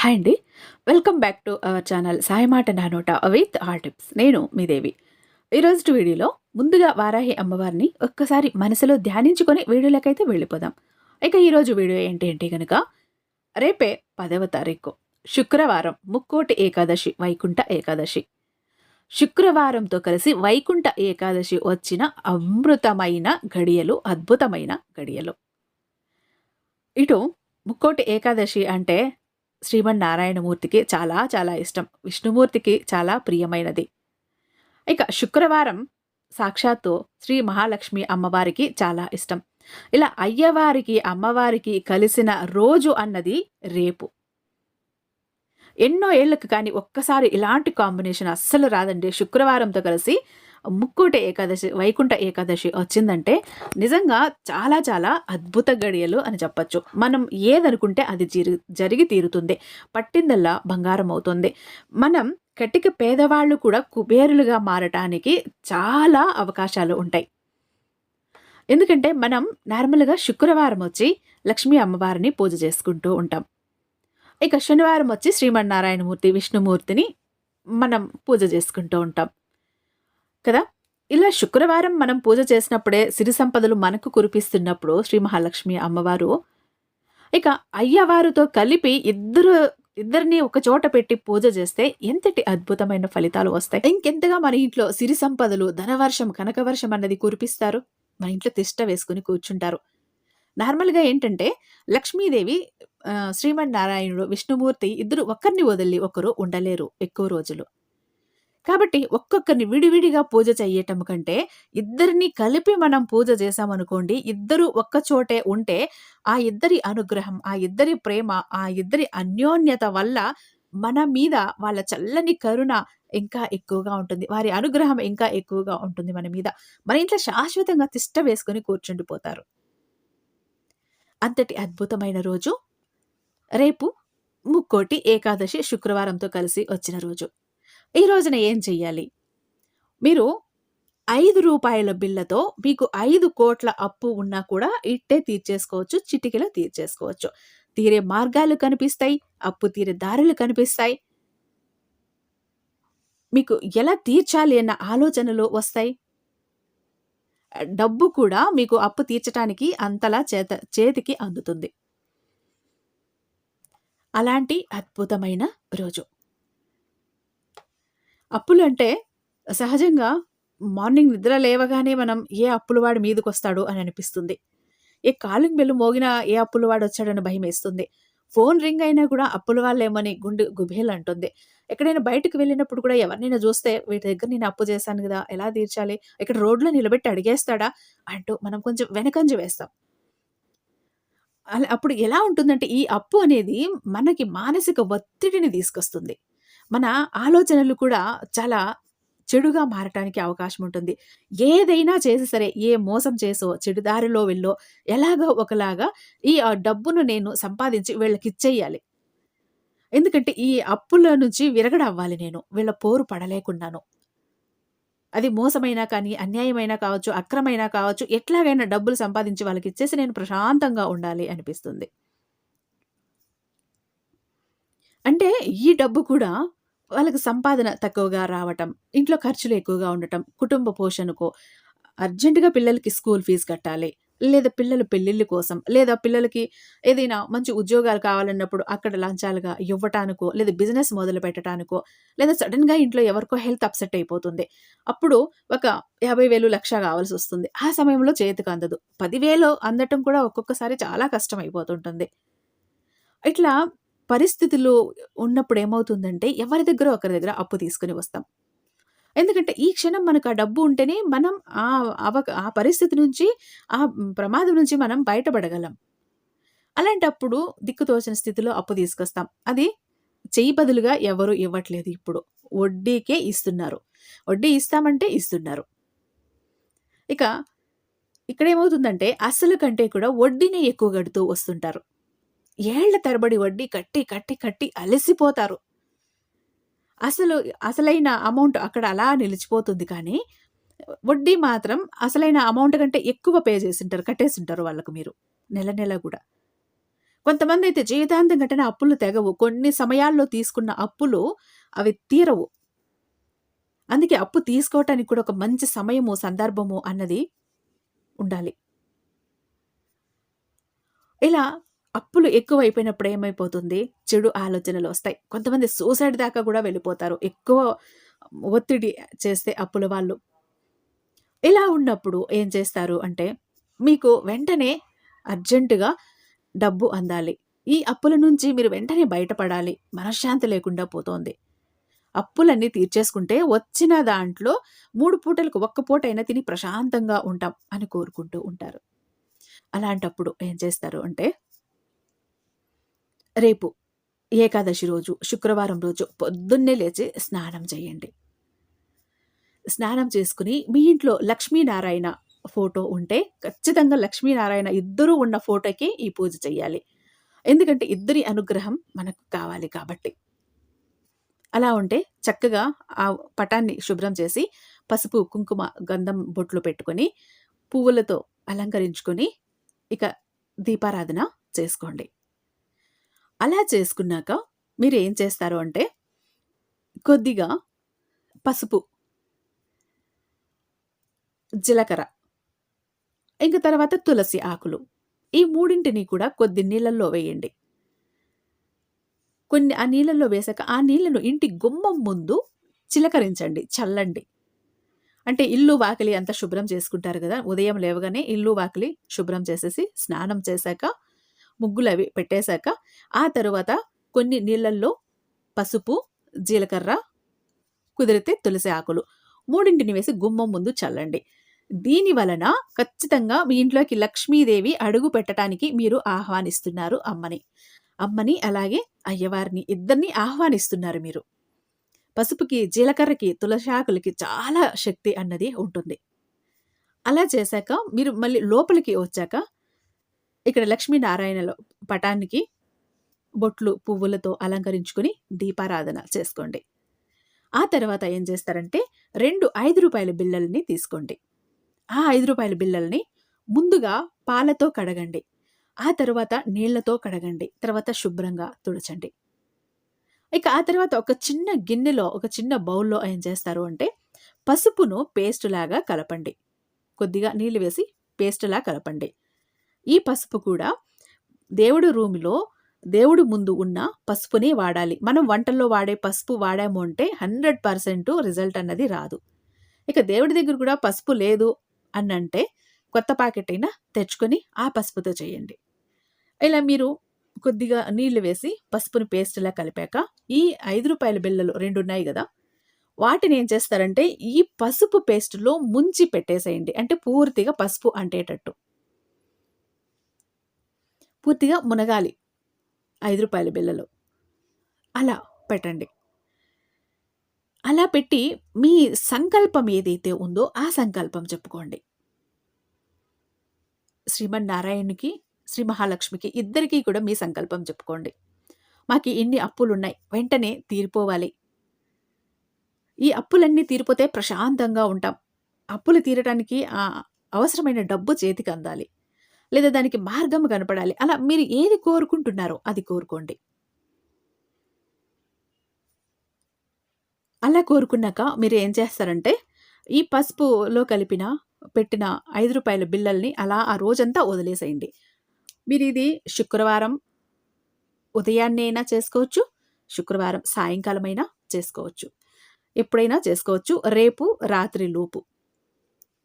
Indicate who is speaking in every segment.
Speaker 1: Hi అండి. Welcome back to our channel సాయమాట నానోట with our tips. నేను మీ దేవి. ఈరోజు వీడియోలో ముందుగా వారాహి అమ్మవారిని ఒక్కసారి మనసులో ధ్యానించుకొని వీడియోలకైతే వెళ్ళిపోదాం. ఇక ఈరోజు వీడియో ఏంటి అంటే కనుక రేపే పదవ తారీఖు శుక్రవారం ముక్కోటి ఏకాదశి వైకుంఠ ఏకాదశి. శుక్రవారంతో కలిసి వైకుంఠ ఏకాదశి వచ్చిన అమృతమైన గడియలు అద్భుతమైన గడియలు ఇటు ముక్కోటి ఏకాదశి అంటే శ్రీమన్నారాయణమూర్తికి చాలా చాలా ఇష్టం. విష్ణుమూర్తికి చాలా ప్రియమైనది. ఇక శుక్రవారం సాక్షాత్తు శ్రీ మహాలక్ష్మి అమ్మవారికి చాలా ఇష్టం. ఇలా అయ్యవారికి, అమ్మవారికి కలిసిన రోజు అన్నది రేపు. ఎన్నో ఏళ్ళకు కానీ ఒక్కసారి ఇలాంటి కాంబినేషన్ అస్సలు రాదండి. శుక్రవారంతో కలిసి ముక్కోటి ఏకాదశి, వైకుంఠ ఏకాదశి వచ్చిందంటే నిజంగా చాలా చాలా అద్భుత గడియలు అని చెప్పచ్చు మనం ఏదనుకుంటే అది jiరి జరిగి తీరుతుంది. పట్టిందల్లా బంగారం అవుతుంది. మనం కటిక పేదవాళ్ళు కూడా కుబేరులుగా మారటానికి చాలా అవకాశాలు ఉంటాయి. ఎందుకంటే మనం నార్మల్‌గా శుక్రవారం వచ్చి లక్ష్మీ అమ్మవారిని పూజ చేసుకుంటూ ఉంటాం. ఇక శనివారం వచ్చి శ్రీమన్నారాయణమూర్తి, విష్ణుమూర్తిని మనం పూజ చేసుకుంటూ ఉంటాం. కదా! ఇలా శుక్రవారం మనం పూజ చేసినప్పుడే సిరి సంపదలు మనకు కురిపిస్తున్నప్పుడు శ్రీ మహాలక్ష్మి అమ్మవారు ఇక అయ్యవారితో కలిపి ఇద్దరు ఇద్దరిని ఒక చోట పెట్టి పూజ చేస్తే ఎంతటి అద్భుతమైన ఫలితాలు వస్తాయి. ఇంకెంతగా మన ఇంట్లో సిరి సంపదలు, ధనవర్షం, కనకవర్షం అన్నది కురిపిస్తారు. మన ఇంట్లో తిష్ట వేసుకుని కూర్చుంటారు. నార్మల్‌గా ఏంటంటే లక్ష్మీదేవి ఆహ్, శ్రీమన్నారాయణుడు, విష్ణుమూర్తి ఇద్దరు ఒకరిని వదిలి ఒకరు ఉండలేరు ఎక్కువ రోజులు. కాబట్టి ఒక్కొక్కరిని విడివిడిగా పూజ చేయటం కంటే ఇద్దరిని కలిపి మనం పూజ చేశామనుకోండి, ఇద్దరు ఒక్క చోటే ఉంటే ఆ ఇద్దరి అనుగ్రహం, ఆ ఇద్దరి ప్రేమ, ఆ ఇద్దరి అన్యోన్యత వల్ల మన మీద వాళ్ళ చల్లని కరుణ ఇంకా ఎక్కువగా ఉంటుంది. వారి అనుగ్రహం ఇంకా ఎక్కువగా ఉంటుంది మన మీద. మన ఇంట్లో శాశ్వతంగా తిష్ట వేసుకొని కూర్చుండిపోతారు. అంతటి అద్భుతమైన రోజు రేపు ముక్కోటి ఏకాదశి శుక్రవారంతో కలిసి వచ్చిన రోజు. ఈ రోజున ఏం చెయ్యాలి? మీరు ఐదు రూపాయల బిల్లతో మీకు ఐదు కోట్ల అప్పు ఉన్నా కూడా ఇట్టే తీర్చేసుకోవచ్చు. చిటికెలో తీర్చేసుకోవచ్చు. తీరే మార్గాలు కనిపిస్తాయి. అప్పు తీరే దారులు కనిపిస్తాయి. మీకు ఎలా తీర్చాలి అన్న ఆలోచనలు వస్తాయి. డబ్బు కూడా మీకు అప్పు తీర్చటానికి అంతలా చేత చేతికి అందుతుంది. అలాంటి అద్భుతమైన రోజు. అప్పులంటే సహజంగా మార్నింగ్ నిద్ర లేవగానే మనం ఏ అప్పులవాడు మీదకి వస్తాడు అని అనిపిస్తుంది. ఏ కాలింగ్ బెల్ మోగినా ఏ అప్పుల భయం భయమేస్తుంది. ఫోన్ రింగ్ అయినా కూడా అప్పుల గుండు గుండె గుబేలంటుంది. ఎక్కడైనా బయటకు వెళ్ళినప్పుడు కూడా ఎవరినైనా చూస్తే వీటి దగ్గర నేను అప్పు చేశాను కదా ఎలా తీర్చాలి? ఇక్కడ రోడ్లో నిలబెట్టి అడిగేస్తాడా? అంటూ మనం కొంచెం వెనకంజ వేస్తాం. అలా అప్పుడు ఎలా ఉంటుందంటే ఈ అప్పు అనేది మనకి మానసిక ఒత్తిడిని తీసుకొస్తుంది. మన ఆలోచనలు కూడా చాలా చెడుగా మారటానికి అవకాశం ఉంటుంది. ఏదైనా చేసి సరే, ఏ మోసం చేసో, చెడుదారిలో వెళ్ళో, ఎలాగో ఒకలాగా ఈ ఆ డబ్బును నేను సంపాదించి వీళ్ళకి ఇచ్చేయాలి ఎందుకంటే ఈ అప్పుల నుంచి విరగడవ్వాలి నేను. వీళ్ళ పోరు పడలేకున్నాను అది మోసమైనా కానీ, అన్యాయమైనా కావచ్చు, అక్రమైనా కావచ్చు, ఎట్లాగైనా డబ్బులు సంపాదించి వాళ్ళకి ఇచ్చేసి నేను ప్రశాంతంగా ఉండాలి అనిపిస్తుంది. అంటే ఈ డబ్బు కూడా వాళ్ళకి సంపాదన తక్కువగా రావటం, ఇంట్లో ఖర్చులు ఎక్కువగా ఉండటం, కుటుంబ పోషణకో, అర్జెంటుగా పిల్లలకి స్కూల్ ఫీజు కట్టాలి. లేదా పిల్లల పెళ్ళిళ్ళ కోసం, లేదా పిల్లలకి ఏదైనా మంచి ఉద్యోగాలు కావాలన్నప్పుడు అక్కడ లంచాలుగా ఇవ్వటానికో, లేదా బిజినెస్ మొదలు పెట్టడానికో లేదా సడన్గా ఇంట్లో ఎవరికో హెల్త్ అప్‌సెట్ అయిపోతుంది. అప్పుడు ఒక యాభై వేలు లక్ష కావాల్సి వస్తుంది ఆ సమయంలో చేతికి అందదు. పదివేలు అందటం కూడా ఒక్కొక్కసారి చాలా కష్టం అయిపోతుంటుంది. ఇట్లా పరిస్థితులు ఉన్నప్పుడు ఏమవుతుందంటే ఎవరి దగ్గర ఒకరి దగ్గర అప్పు తీసుకొని వస్తాం. ఎందుకంటే ఈ క్షణం మనకు ఆ డబ్బు ఉంటేనే మనం ఆ అవక ఆ పరిస్థితి నుంచి, ఆ ప్రమాదం నుంచి మనం బయటపడగలం. అలాంటప్పుడు దిక్కుతోచిన స్థితిలో అప్పు తీసుకొస్తాం. అది చెయ్యి బదులుగా ఎవరు ఇవ్వట్లేదు ఇప్పుడు. వడ్డీకే ఇస్తున్నారు. వడ్డీ ఇస్తామంటే ఇస్తున్నారు. ఇక ఇక్కడేమవుతుందంటే అసలు కంటే కూడా వడ్డీనే ఎక్కువ కడుతూ వస్తుంటారు. ఏళ్ళ తరబడి వడ్డీ కట్టి, కట్టి, కట్టి అలసిపోతారు. అసలు అసలైన అమౌంట్ అక్కడ అలా నిలిచిపోతుంది కానీ, వడ్డీ మాత్రం అసలైన అమౌంట్ కంటే ఎక్కువ పే చేసింటారు కట్టేసింటారు వాళ్ళకు మీరు. నెల నెల కూడా కొంతమంది అయితే జీవితాంతం గట్టన అప్పులు తెగవు. కొన్ని సమయాల్లో తీసుకున్న అప్పులు అవి తీరవు. అందుకే అప్పు తీసుకోవటానికి కూడా ఒక మంచి సమయము, సందర్భము అన్నది ఉండాలి. ఇలా అప్పులు ఎక్కువైపోయినప్పుడు ఏమైపోతుంది? చెడు ఆలోచనలు వస్తాయి కొంతమంది సూసైడ్ దాకా కూడా వెళ్ళిపోతారు. ఎక్కువ ఒత్తిడి చేస్తే అప్పుల వాళ్ళు. ఇలా ఉన్నప్పుడు ఏం చేస్తారు అంటే, మీకు వెంటనే అర్జెంటుగా డబ్బు అందాలి. ఈ అప్పుల నుంచి మీరు వెంటనే బయటపడాలి. మనశ్శాంతి లేకుండా పోతోంది. అప్పులన్నీ తీర్చేసుకుంటే వచ్చిన దాంట్లో మూడు పూటలకు ఒక్క పూట అయినా తిని ప్రశాంతంగా ఉంటాం అని కోరుకుంటూ ఉంటారు. అలాంటప్పుడు ఏం చేస్తారు అంటే రేపు ఏకాదశి రోజు, శుక్రవారం రోజు పొద్దున్నే లేచి స్నానం చేయండి. స్నానం చేసుకుని మీ ఇంట్లో లక్ష్మీనారాయణ ఫోటో ఉంటే ఖచ్చితంగా లక్ష్మీనారాయణ ఇద్దరూ ఉన్న ఫోటోకి ఈ పూజ చేయాలి. ఎందుకంటే ఇద్దరి అనుగ్రహం మనకు కావాలి కాబట్టి. అలా ఉంటే చక్కగా ఆ పటాన్ని శుభ్రం చేసి పసుపు, కుంకుమ, గంధం బొట్లు పెట్టుకొని, పువ్వులతో అలంకరించుకొని ఇక దీపారాధన చేసుకోండి. అలా చేసుకున్నాక మీరు ఏం చేస్తారు అంటే కొద్దిగా పసుపు జీలకర్ర ఇంక తర్వాత తులసి ఆకులు. ఈ మూడింటిని కూడా కొద్ది నీళ్ళల్లో వేయండి. కొన్ని ఆ నీళ్ళల్లో వేసాక ఆ నీళ్ళను ఇంటి గుమ్మం ముందు చిలకరించండి, చల్లండి. అంటే ఇల్లు, వాకిలి అంతా శుభ్రం చేసుకుంటారు కదా ఉదయం లేవగానే ఇల్లు, వాకిలి శుభ్రం చేసేసి, స్నానం చేశాక, ముగ్గులు అవి పెట్టేశాక, ఆ తరువాత కొన్ని నీళ్ళల్లో పసుపు, జీలకర్ర, కుదిరితే తులసి ఆకులు మూడింటిని వేసి గుమ్మం ముందు చల్లండి. దీని వలన ఖచ్చితంగా మీ ఇంట్లోకి లక్ష్మీదేవి అడుగు పెట్టడానికి మీరు ఆహ్వానిస్తున్నారు అమ్మని. అమ్మని అలాగే అయ్యవారిని ఇద్దరిని ఆహ్వానిస్తున్నారు మీరు. పసుపుకి, జీలకర్రకి, తులసాకులకి చాలా శక్తి అన్నది ఉంటుంది. అలా చేశాక మీరు మళ్ళీ లోపలికి వచ్చాక ఇక్కడ లక్ష్మీనారాయణలో పటానికి బొట్లు, పువ్వులతో అలంకరించుకొని దీపారాధన చేసుకోండి. ఆ తర్వాత ఏం చేస్తారంటే రెండు ఐదు రూపాయల బిళ్ళల్ని తీసుకోండి. ఆ ఐదు రూపాయల బిళ్ళల్ని ముందుగా పాలతో కడగండి. ఆ తర్వాత నీళ్ళతో కడగండి. తర్వాత శుభ్రంగా తుడచండి. ఇక ఆ తర్వాత ఒక చిన్న గిన్నెలో, ఒక చిన్న బౌల్‌లో ఏం చేస్తారు అంటే పసుపును పేస్టులాగా కలపండి. కొద్దిగా నీళ్ళు వేసి పేస్ట్లా కలపండి. ఈ పసుపు కూడా దేవుడు రూమిలో దేవుడు ముందు ఉన్న పసుపునే వాడాలి. మనం వంటల్లో వాడే పసుపు వాడాము అంటే 100% రిజల్ట్ అన్నది రాదు. ఇక దేవుడి దగ్గర కూడా పసుపు లేదు అనంటే కొత్త ప్యాకెట్ అయినా తెచ్చుకొని ఆ పసుపుతో చేయండి. ఇలా మీరు కొద్దిగా నీళ్ళు వేసి పసుపుని పేస్ట్‌లా కలిపాక ఈ ఐదు రూపాయల బిళ్ళలు రెండు ఉన్నాయి కదా వాటిని ఏం చేస్తారంటే ఈ పసుపు పేస్ట్‌లో ముంచి పెట్టేసేయండి. అంటే పూర్తిగా పసుపు అంటేటట్టు. పూర్తిగా మునగాలి. రూ. 5 బిళ్ళలు. అలా పెట్టండి. అలా పెట్టి మీ సంకల్పం ఏదైతే ఉందో ఆ సంకల్పం చెప్పుకోండి. శ్రీమన్నారాయణుకి శ్రీ మహాలక్ష్మికి ఇద్దరికీ కూడా మీ సంకల్పం చెప్పుకోండి. మాకు ఇన్ని అప్పులున్నాయి. వెంటనే తీరిపోవాలి. ఈ అప్పులన్నీ తీరిపోతే ప్రశాంతంగా ఉంటాం. అప్పులు తీరటానికి అవసరమైన డబ్బు చేతికి అందాలి లేదా దానికి మార్గం కనపడాలి. అలా మీరు ఏది కోరుకుంటున్నారో అది కోరుకోండి. అలా కోరుకున్నాక మీరు ఏం చేస్తారంటే ఈ పసుపులో కలిపిన పెట్టిన ఐదు రూపాయల బిల్లల్ని అలా ఆ రోజంతా వదిలేసేయండి. మీరు ఇది శుక్రవారం ఉదయాన్నే అయినా చేసుకోవచ్చు. శుక్రవారం సాయంకాలమైనా చేసుకోవచ్చు. ఎప్పుడైనా చేసుకోవచ్చు. రేపు రాత్రి లోపు.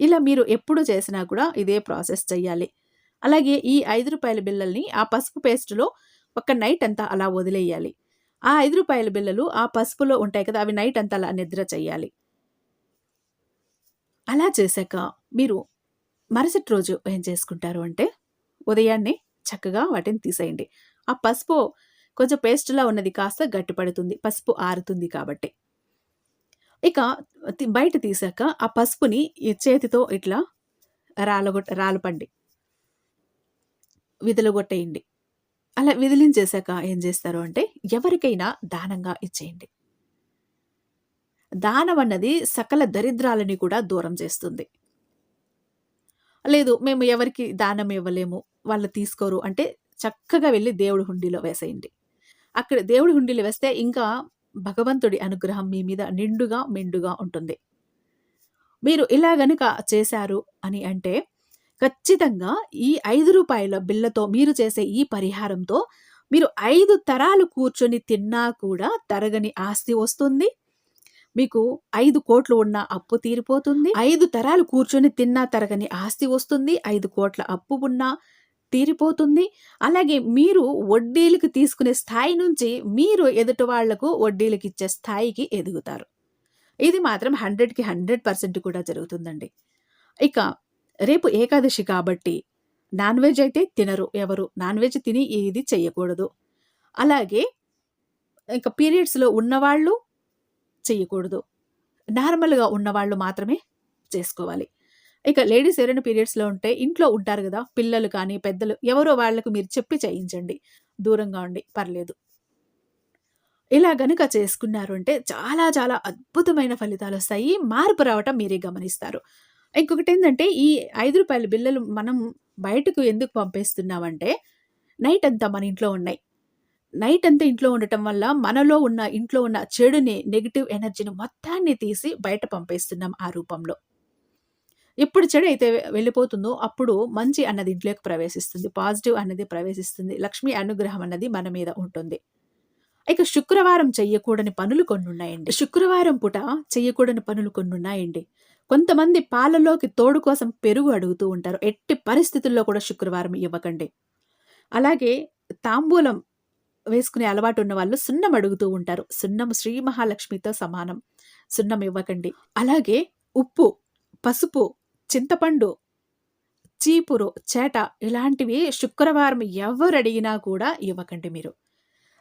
Speaker 1: ఇలా మీరు ఎప్పుడు చేసినా కూడా ఇదే ప్రాసెస్ చెయ్యాలి. అలాగే ఈ ఐదు రూపాయల బిళ్ళల్ని ఆ పసుపు పేస్ట్‌లో ఒక నైట్ అంతా అలా వదిలేయాలి. ఆ ఐదు రూపాయల బిళ్ళలు ఆ పసుపులో ఉంటాయి కదా! అవి నైట్ అంతా అలా నిద్ర చెయ్యాలి. అలా చేశాక మీరు మరుసటి రోజు ఏం చేసుకుంటారు అంటే ఉదయాన్నే చక్కగా వాటిని తీసేయండి. ఆ పసుపు కొంచెం పేస్ట్‌లా ఉన్నది కాస్త గట్టిపడుతుంది. పసుపు ఆరుతుంది కాబట్టి. ఇక బయట తీశాక ఆ పసుపుని చేతితో ఇట్లా రాలగొట్ రాలపండి. విదలగొట్టేయండి. అలా విదిలించేశాక ఏం చేస్తారు అంటే ఎవరికైనా దానంగా ఇచ్చేయండి. దానం అన్నది సకల దరిద్రాలని కూడా దూరం చేస్తుంది. లేదు మేము ఎవరికి దానం ఇవ్వలేము. వాళ్ళు తీసుకోరు అంటే చక్కగా వెళ్ళి దేవుడి హుండీలో వేసేయండి. అక్కడ దేవుడి హుండీలో వేస్తే ఇంకా భగవంతుడి అనుగ్రహం మీ మీద నిండుగా, మెండుగా ఉంటుంది. మీరు ఇలా గనుక చేశారు అని అంటే ఖచ్చితంగా ఈ ఐదు రూపాయల బిల్లతో మీరు చేసే ఈ పరిహారంతో మీరు ఐదు తరాలు కూర్చొని తిన్నా కూడా తరగని ఆస్తి వస్తుంది. మీకు ఐదు కోట్లు ఉన్న అప్పు తీరిపోతుంది. ఐదు తరాలు కూర్చొని తిన్నా తరగని ఆస్తి వస్తుంది. ఐదు కోట్ల అప్పు ఉన్నా తీరిపోతుంది. అలాగే మీరు వడ్డీలకు తీసుకునే స్థాయి నుంచి మీరు ఎదుటి వాళ్ళకు వడ్డీలకిచ్చే స్థాయికి ఎదుగుతారు. ఇది మాత్రం 100కి 100% కూడా జరుగుతుందండి. ఇక రేపు ఏకాదశి కాబట్టి నాన్ వెజ్ అయితే తినరు ఎవరు. నాన్ వెజ్ తిని ఇది చెయ్యకూడదు. అలాగే ఇంకా పీరియడ్స్‌లో ఉన్నవాళ్ళు చెయ్యకూడదు. నార్మల్‌గా ఉన్నవాళ్ళు మాత్రమే చేసుకోవాలి. ఇక లేడీస్ ఎవరైనా పీరియడ్స్‌లో ఉంటే ఇంట్లో ఉంటారు కదా పిల్లలు కానీ, పెద్దలు ఎవరో వాళ్ళకు మీరు చెప్పి చేయించండి. దూరంగా ఉండి పర్లేదు. ఇలా గనుక చేసుకున్నారు అంటే చాలా చాలా అద్భుతమైన ఫలితాలు వస్తాయి మార్పు రావటం మీరే గమనిస్తారు. ఇంకొకటేందంటే ఈ ఐదు రూపాయల బిల్లలు మనం బయటకు ఎందుకు పంపేస్తున్నామంటే నైట్ అంతా మన ఇంట్లో ఉన్నాయి. నైట్ అంతా ఇంట్లో ఉండటం వల్ల మనలో ఉన్న ఇంట్లో ఉన్న చెడుని, నెగిటివ్ ఎనర్జీని మొత్తాన్ని తీసి బయట పంపేస్తున్నాం ఆ రూపంలో. ఎప్పుడు చెడు అయితే వెళ్ళిపోతుందో అప్పుడు మంచి అన్నది ఇంట్లోకి ప్రవేశిస్తుంది. పాజిటివ్ అన్నది ప్రవేశిస్తుంది. లక్ష్మి అనుగ్రహం అన్నది మన మీద ఉంటుంది. ఇక శుక్రవారం చెయ్యకూడని పనులు కొన్ని ఉన్నాయండి శుక్రవారం పూట చెయ్యకూడని పనులు కొన్ని ఉన్నాయండి కొంతమంది పాలలోకి తోడు కోసం పెరుగు అడుగుతూ ఉంటారు. ఎట్టి పరిస్థితుల్లో కూడా శుక్రవారం ఇవ్వకండి. అలాగే తాంబూలం వేసుకునే అలవాటు ఉన్న వాళ్ళు సున్నం అడుగుతూ ఉంటారు. సున్నం శ్రీ మహాలక్ష్మితో సమానం. సున్నం ఇవ్వకండి. అలాగే ఉప్పు, పసుపు, చింతపండు, చీపురు, చేట ఇలాంటివి శుక్రవారం ఎవరు అడిగినా కూడా ఇవ్వకండి మీరు.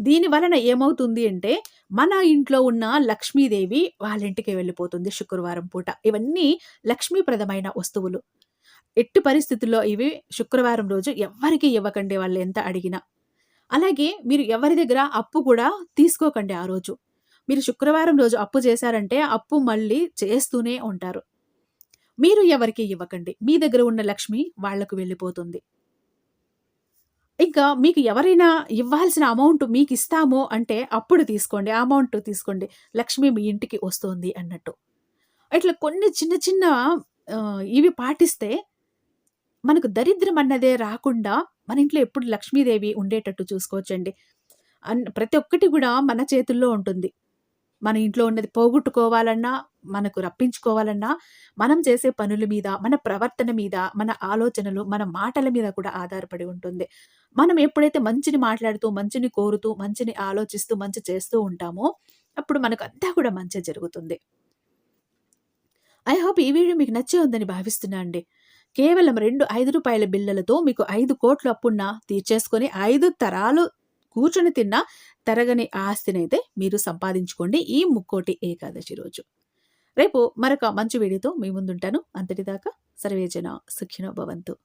Speaker 1: దీని వలన ఏమవుతుంది అంటే మన ఇంట్లో ఉన్న లక్ష్మీదేవి వాళ్ళ ఇంటికి వెళ్ళిపోతుంది శుక్రవారం పూట. ఇవన్నీ లక్ష్మీప్రదమైన వస్తువులు. ఎట్టి పరిస్థితుల్లో ఇవి శుక్రవారం రోజు ఎవరికి ఇవ్వకండి వాళ్ళు ఎంత అడిగినా. అలాగే మీరు ఎవరి దగ్గర అప్పు కూడా తీసుకోకండి ఆ రోజు. మీరు శుక్రవారం రోజు అప్పు చేశారంటే అప్పు మళ్ళీ చేస్తూనే ఉంటారు. మీరు ఎవరికి ఇవ్వకండి. మీ దగ్గర ఉన్న లక్ష్మి వాళ్ళకు వెళ్ళిపోతుంది. ఇంకా మీకు ఎవరైనా ఇవ్వాల్సిన అమౌంట్ మీకు ఇస్తాము అంటే అప్పుడు తీసుకోండి. ఆ అమౌంట్ తీసుకోండి. లక్ష్మి మీ ఇంటికి వస్తుంది అన్నట్టు. ఇట్లా కొన్ని చిన్న చిన్న ఇవి పాటిస్తే మనకు దరిద్రం అన్నదే రాకుండా మన ఇంట్లో ఎప్పుడు లక్ష్మీదేవి ఉండేటట్టు చూసుకోవచ్చండి. అన్ ప్రతి ఒక్కటి కూడా మన చేతుల్లో ఉంటుంది. మన ఇంట్లో ఉన్నది పోగొట్టుకోవాలన్నా, మనకు రప్పించుకోవాలన్నా, మనం చేసే పనుల మీద, మన ప్రవర్తన మీద, మన ఆలోచనలు, మన మాటల మీద కూడా ఆధారపడి ఉంటుంది. మనం ఎప్పుడైతే మంచిని మాట్లాడుతూ, మంచిని కోరుతూ, మంచిని ఆలోచిస్తూ, మంచి చేస్తూ ఉంటామో, అప్పుడు మనకు అంతా కూడా మంచి జరుగుతుంది. ఐ హోప్ ఈ వీడియో మీకు నచ్చే ఉందని భావిస్తున్నా అండి. కేవలం రెండు ఐదు రూపాయల బిళ్ళలతో మీకు ఐదు కోట్లు అప్పున్న తీర్చేసుకొని ఐదు తరాలు కూర్చొని తిన్న తరగని ఆస్తినైతే మీరు సంపాదించుకోండి ఈ ముక్కోటి ఏకాదశి రోజు. రేపు మరొక మంచి వీడియోతో మీ ముందుంటాను. అంతటిదాకా సర్వేజన సుఖినో భవంతు.